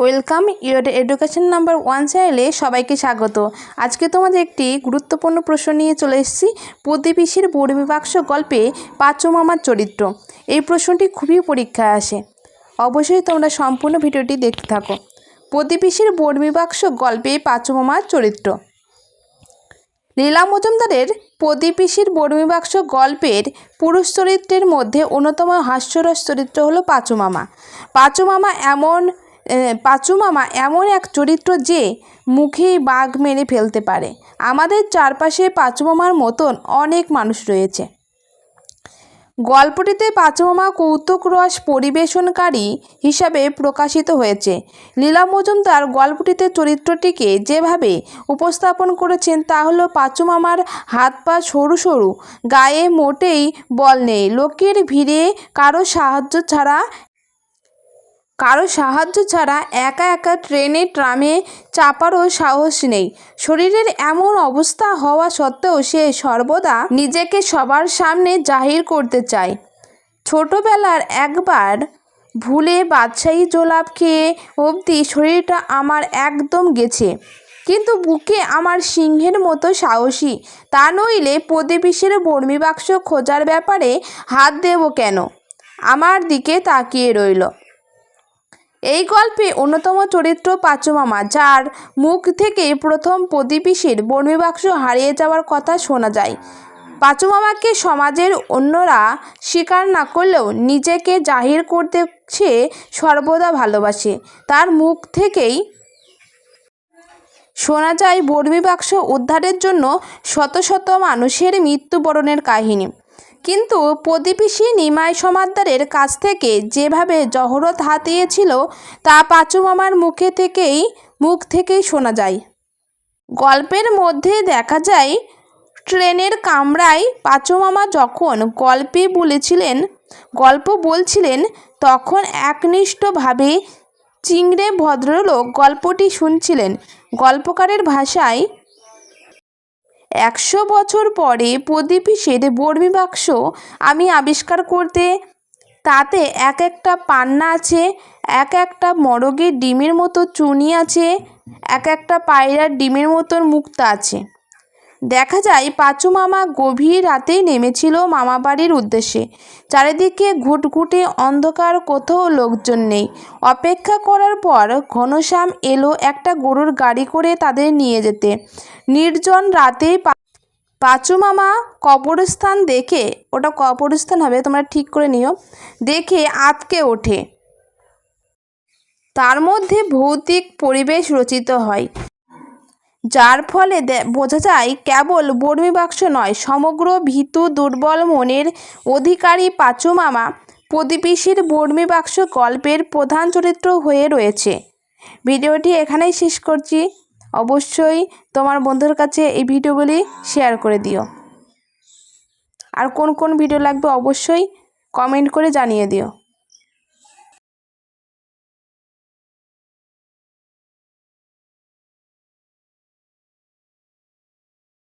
Welcome your education number one চ্যানেলে সবাইকে স্বাগত। আজকে তোমাদের একটি গুরুত্বপূর্ণ প্রশ্ন নিয়ে চলে এসেছি। প্রতিবেশীর বর্মী বাক্স গল্পে পাঁচু মামার চরিত্র। এই প্রশ্নটি খুবই পরীক্ষায় আসে। অবশ্যই তোমরা সম্পূর্ণ ভিডিওটি দেখতে থাকো। প্রতিবেশীর বর্মী বাক্স গল্পে পাঁচু মামার চরিত্র। লীলা মজুমদারের প্রদীপিসির বর্মী বাক্স গল্পের পুরুষ চরিত্রের মধ্যে অন্যতম হাস্যরস চরিত্র হলো পাঁচু মামা। পাঁচু মামা এমন পাঁচু মামা, এমন এক চরিত্র যে মুখেই বাঘ মেরে ফেলতে পারে। আমাদের চারপাশে পাঁচু মামার মতন অনেক মানুষ রয়েছে। গল্পটিতে পাঁচমামা কৌতুক রস পরিবেশনকারী হিসাবে প্রকাশিত হয়েছে। লীলা মজুমদার গল্পটিতে চরিত্রটিকে যেভাবে উপস্থাপন করেছেন, তা হলো পাঁচুমামার হাত পা সরু সরু, গায়ে মোটেই বল নেই, লোকের ভিড়ে কারও সাহায্য ছাড়া কারও সাহায্য ছাড়া একা একা ট্রেনে, ট্রামে চাপারও সাহস নেই। শরীরের এমন অবস্থা হওয়া সত্ত্বেও সে সর্বদা নিজেকে সবার সামনে জাহির করতে চায়। ছোটবেলার একবার ভুলে বাদশাহী জোলাপ খেয়ে অবধি শরীরটা আমার একদম গেছে। কিন্তু বুকে আমার সিংহের মতো সাহসী। তা নইলে প্রতিবেশীর বর্মী বাক্স খোঁজার ব্যাপারে হাত দেব কেন? আমার দিকে তাকিয়ে রইল। এই গল্পে অন্যতম চরিত্র পাঁচুমামা যার মুখ থেকে প্রথম প্রদীপিসির বর্মীবাক্স হারিয়ে যাওয়ার কথা শোনা যায়। পাঁচুমামাকে সমাজের অন্যরা স্বীকার না করলেও নিজেকে জাহির করতে সে সর্বদা ভালোবাসে। তার মুখ থেকেই শোনা যায় বর্মী বাক্স উদ্ধারের জন্য শত শত মানুষের মৃত্যুবরণের কাহিনী। কিন্তু প্রদীপিসী নিমাই সমাদ্দারের কাছ থেকে যেভাবে জহরত হাতিয়েছিল, তা পাঁচু মামার মুখে থেকেই, মুখ থেকেই শোনা যায়। গল্পের মধ্যে দেখা যায়, ট্রেনের কামরায় পাঁচু মামা যখন গল্পে বলেছিলেন, গল্প বলছিলেন, তখন একনিষ্ঠভাবে চিংড়ে ভদ্রলোক গল্পটি শুনছিলেন। গল্পকারের ভাষায় একশো বছর পরে প্রদীপিসের বর্মী বাক্স আমি আবিষ্কার করতে। তাতে এক একটা পান্না আছে, এক একটা মরগের ডিমের মতো চুনি আছে, এক একটা পায়রার ডিমের মতন মুক্তা আছে। দেখা যায় পাঁচু মামা গভীর রাতেই নেমেছিল মামা বাড়ির উদ্দেশ্যে। চারিদিকে ঘুটঘুটে অন্ধকার, কোথাও লোকজন নেই। অপেক্ষা করার পর ঘনশ্যাম এলো একটা গরুর গাড়ি করে তাদের নিয়ে যেতে। নির্জন রাতে পা- পাঁচু মামা কবরস্থান দেখে, ওটা কবরস্থান হবে, তোমরা ঠিক করে নিও, দেখে আতকে ওঠে। তার মধ্যে ভৌতিক পরিবেশ রচিত হয়। যার ফলে বোঝা যায় কেবল বর্মী বাক্স নয়, সমগ্র ভীতু দুর্বল মনের অধিকারী পাঁচু মামা প্রদীপিসির বর্মী বাক্স গল্পের প্রধান চরিত্র হয়ে রয়েছে। ভিডিওটি এখানেই শেষ করছি। অবশ্যই তোমার বন্ধুর কাছে এই ভিডিওগুলি শেয়ার করে দিও। আর কোন কোন ভিডিও লাগবে অবশ্যই কমেন্ট করে জানিয়ে দিও।